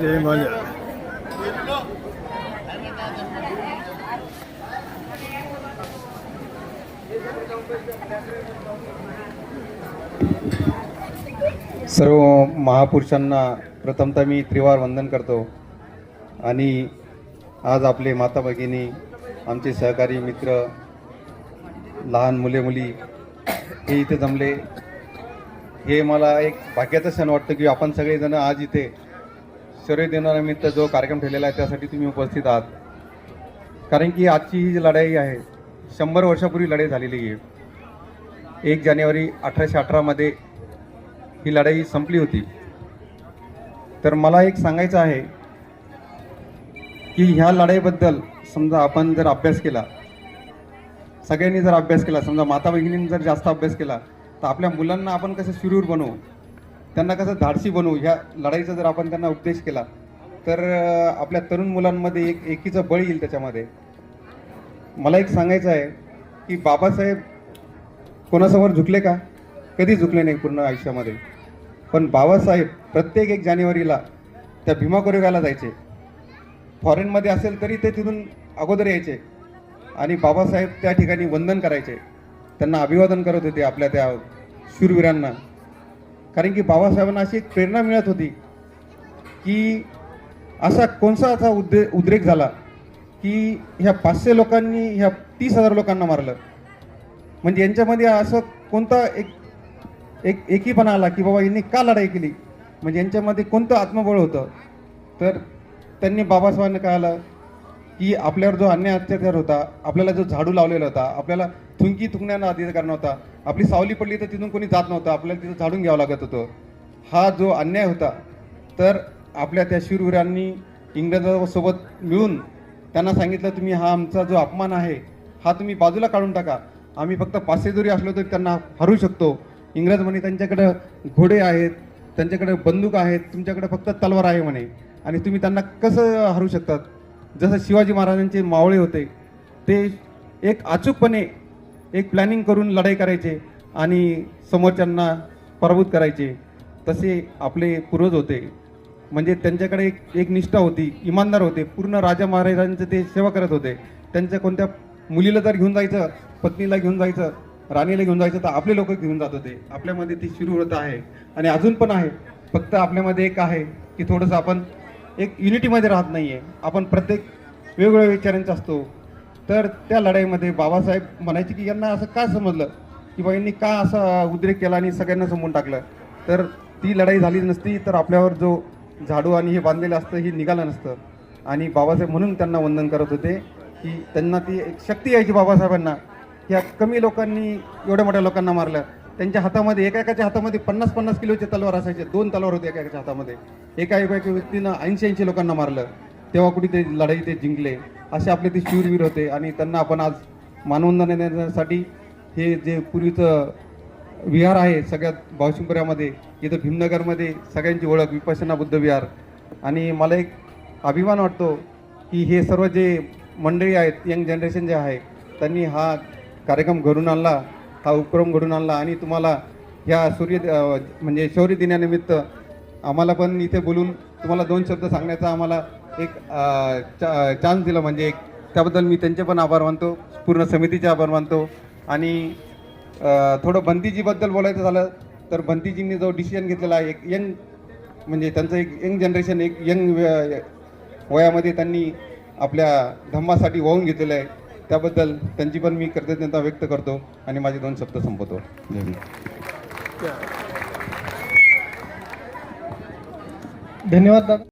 जय माझ्या सर्व महापुरुषांना प्रथमतः मी त्रिवार वंदन करतो आणि आज आपले माता भगिनी आमचे सहकारी मित्र लहान मुले मुली हे इथे जमले. हे मला एक भाग्याचा क्षण वाटतं की आपण सगळेजण आज इथे शौर्य दिनानिमित्त जो कार्यक्रम ठेवलेला आहे त्यासाठी तुम्ही उपस्थित आहात. कारण की आजची ही जी लढाई आहे शंभर वर्षापूर्वी लढाई झालेली आहे. एक जानेवारी अठराशे अठरामध्ये ही लढाई संपली होती. तर मला एक सांगायचं आहे की ह्या लढाईबद्दल समजा आपण जर अभ्यास केला सगळ्यांनी जर अभ्यास केला समजा माता भगिनींनी जर जास्त अभ्यास केला तर आपल्या मुलांना आपण कसं शिरूर बनवू? त्यांना कसं धाडसी बनवू? ह्या लढाईचा जर आपण त्यांना उपदेश केला तर आपल्या तरुण मुलांमध्ये एक एकीचं बळ येईल त्याच्यामध्ये. मला एक सांगायचं आहे की बाबासाहेब कोणासमोर झुकले का? कधी झुकले नाही पूर्ण आयुष्यामध्ये. पण बाबासाहेब प्रत्येक एक जानेवारीला त्या भीमा कोरेगावला जायचे. फॉरेनमध्ये असेल तरी ते तिथून अगोदर यायचे. आणि बाबासाहेब त्या ठिकाणी वंदन करायचे. त्यांना अभिवादन करत होते आपल्या त्या शूरवीरांना कारण की बाबासाहेबांना अशी एक प्रेरणा मिळत होती की असा कोणसा असा उद्रे उद्रेक झाला की ह्या पाचशे लोकांनी ह्या तीस हजार लोकांना मारलं. म्हणजे यांच्यामध्ये असं कोणता एक एक एकीपणा आला की बाबा यांनी का लढाई केली? म्हणजे यांच्यामध्ये कोणतं आत्मबळ होतं? तर त्यांनी बाबासाहेबांना कळालं की आपल्यावर जो अन्याय अत्याचार होता आपल्याला जो झाडू लावलेला होता आपल्याला थुंकी थुंकण्याला अधिकार नव्हता आपली सावली पडली तर तिथून कोणी जात नव्हतं आपल्याला तिथं झाडून घ्यावं लागत होतं. हा जो अन्याय होता तर आपल्या त्या शूरवीरांनी इंग्रजांसोबत मिळून त्यांना सांगितलं तुम्ही हा आमचा जो अपमान आहे हा तुम्ही बाजूला काढून टाका. आम्ही फक्त पाचशे जरी असलो तरी त्यांना हरू शकतो. इंग्रज म्हणे त्यांच्याकडं घोडे आहेत त्यांच्याकडे बंदूक आहेत तुमच्याकडे फक्त तलवार आहे म्हणे. आणि तुम्ही त्यांना कसं हरू शकतात? जसं शिवाजी महाराजांचे मावळे होते ते एक अचूकपणे एक प्लॅनिंग करून लढाई करायचे आणि समोरच्यांना पराभूत करायचे. तसे आपले पूर्वज होते. म्हणजे त्यांच्याकडे एक एक निष्ठा होती इमानदार होते. पूर्ण राजा महाराजांचं ते सेवा करत होते. त्यांच्या कोणत्या मुलीला जर घेऊन जायचं पत्नीला घेऊन जायचं राणीला घेऊन जायचं तर आपले लोक घेऊन जात होते. आपल्यामध्ये ती शिरूरता आहे. आणि अजून पण आहे. फक्त आपल्यामध्ये एक आहे की थोडंसं आपण एक युनिटीमध्ये राहत नाही आहे आपण प्रत्येक वेगवेगळ्या विचारांचा असतो. तर त्या लढाईमध्ये बाबासाहेब म्हणायचे की यांना असं का समजलं? की बा यांनी का असा उद्रेक केला आणि सगळ्यांना समजून टाकलं? तर ती लढाई झाली नसती तर आपल्यावर जो झाडू आणि हे बांधलेलं असतं हे निघालं नसतं. आणि बाबासाहेब म्हणून त्यांना वंदन करत होते की त्यांना ती एक शक्ती यायची बाबासाहेबांना. ह्या कमी लोकांनी एवढ्या मोठ्या लोकांना मारलं. त्यांच्या हातामध्ये एका एकाच्या हातामध्ये पन्नास पन्नास किलोचे तलवार असायचे. दोन तलवार होते एका एकाच्या हातामध्ये. एका एका व्यक्तीनं ऐंशी ऐंशी लोकांना मारलं. तेव्हा कुठे ते लढाई ते जिंकले. असे आपले ते शूरवीर होते आणि त्यांना आपण आज मानवंदना देण्यासाठी हे जे पूर्वीचं विहार आहे सगळ्यात भावशिंपुऱ्यामध्ये इथं भीमनगरमध्ये सगळ्यांची ओळख विपसना बुद्ध विहार. आणि मला एक अभिमान वाटतो की हे सर्व जे मंडळी आहेत यंग जनरेशन जे आहे त्यांनी हा कार्यक्रम घडून आणला. हा उपक्रम घडून आणला आणि तुम्हाला ह्या सूर्य म्हणजे शौर्य दिनानिमित्त आम्हाला पण इथे बोलून तुम्हाला दोन शब्द सांगण्याचा आम्हाला एक चा चान्स दिला म्हणजे एक त्याबद्दल मी त्यांचे पण आभार मानतो पूर्ण समितीचे आभार मानतो आणि थोडं भंतीजीबद्दल बोलायचं झालं तर बंतीजींनी जो डिसिजन घेतलेला आहे एक यंग म्हणजे त्यांचं एक यंग जनरेशन एक यंग वयामध्ये त्यांनी आपल्या धम्मासाठी वाहून घेतलेलं आहे. त्याबद्दल त्यांची पण मी कृतज्ञता व्यक्त करतो आणि माझे दोन शब्द संपवतो. धन्यवाद दादा.